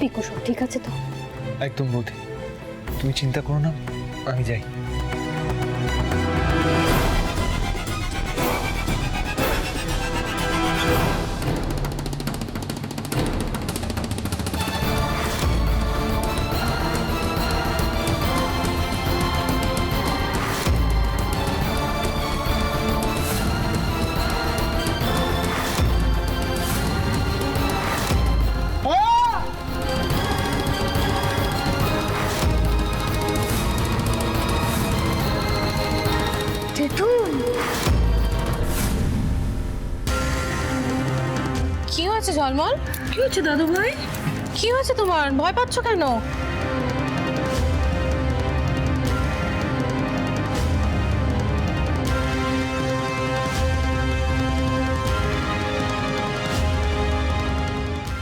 পিকু সব ঠিক আছে তো? একদম বৌদি। তুমি চিন্তা করো না আমি যাই। হয়েছে ঝলমল? কি হচ্ছে দাদু ভাই? কি হয়েছে তোমার? ভয় পাচ্ছ কেন?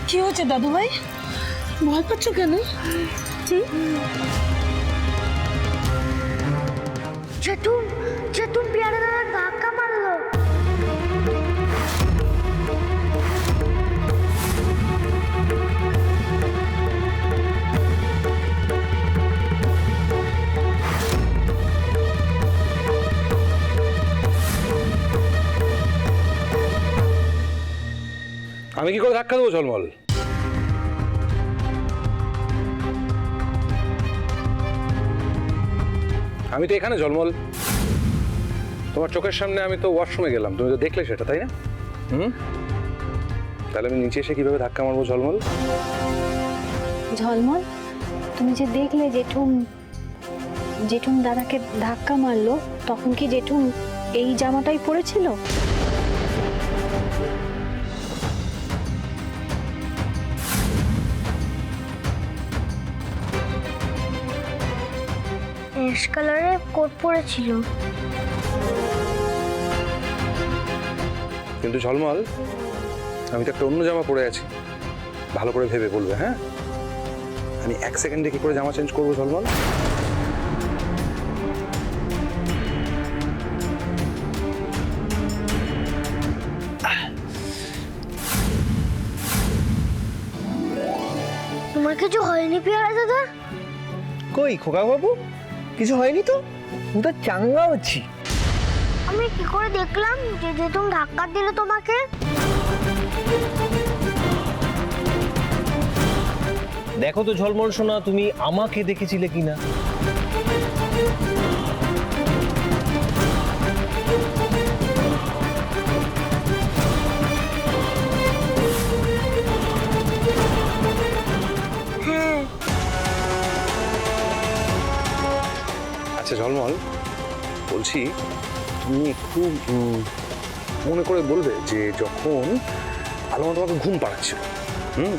কি হচ্ছে দাদু ভাই? ভয় পাচ্ছ কেন? জেঠুন জেঠুন আমি কি করে ধাক্কা দেবো? ঝলমল আমি তো এখানে, ঝলমল। তোমার চোখের সামনে আমি তো ওয়াশরুমে গেলাম। তুমি তো দেখলে সেটা, তাই না? হুম? তাহলে আমি নিচে এসে কীভাবে ধাক্কা মারবো, ঝলমল? ঝলমল, তুমি যে দেখলে জেঠুম জেঠুম দাদাকে ধাক্কা মারলো, তখন কি জেঠুম এই জামাটাই পরেছিল? অ্যাশ কালারের কোট পরেছিল। কিন্তু ঝলমল আমি তো একটা অন্য জামা পরে আছি। ভালো করে ভেবে বলবে হ্যাঁ? আমি এক সেকেন্ডে কি করে জামা চেঞ্জ করব ঝলমল? তোমার কিছু হয়নি পিয়ারে দাদা? কই খোকা বাবু কিছু হয়নি তো? তুমি তো চাঙ্গা হচ্ছি আমি কি করে দেখলাম যে যে তুমি ধাক্কা দিলে তোমাকে? দেখো তো ঝলমল সোনা তুমি আমাকে দেখেছিলে কিনা? আচ্ছা ঝলমল। বলছি, তুমি একটু মনে করে বলবে যে যখন আলমা তোমাকে ঘুম পাড়াচ্ছিল হুম?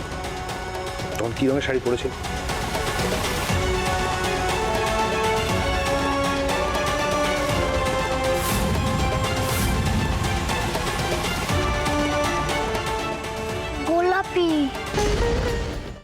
তখন কী রঙের শাড়ি পরেছিল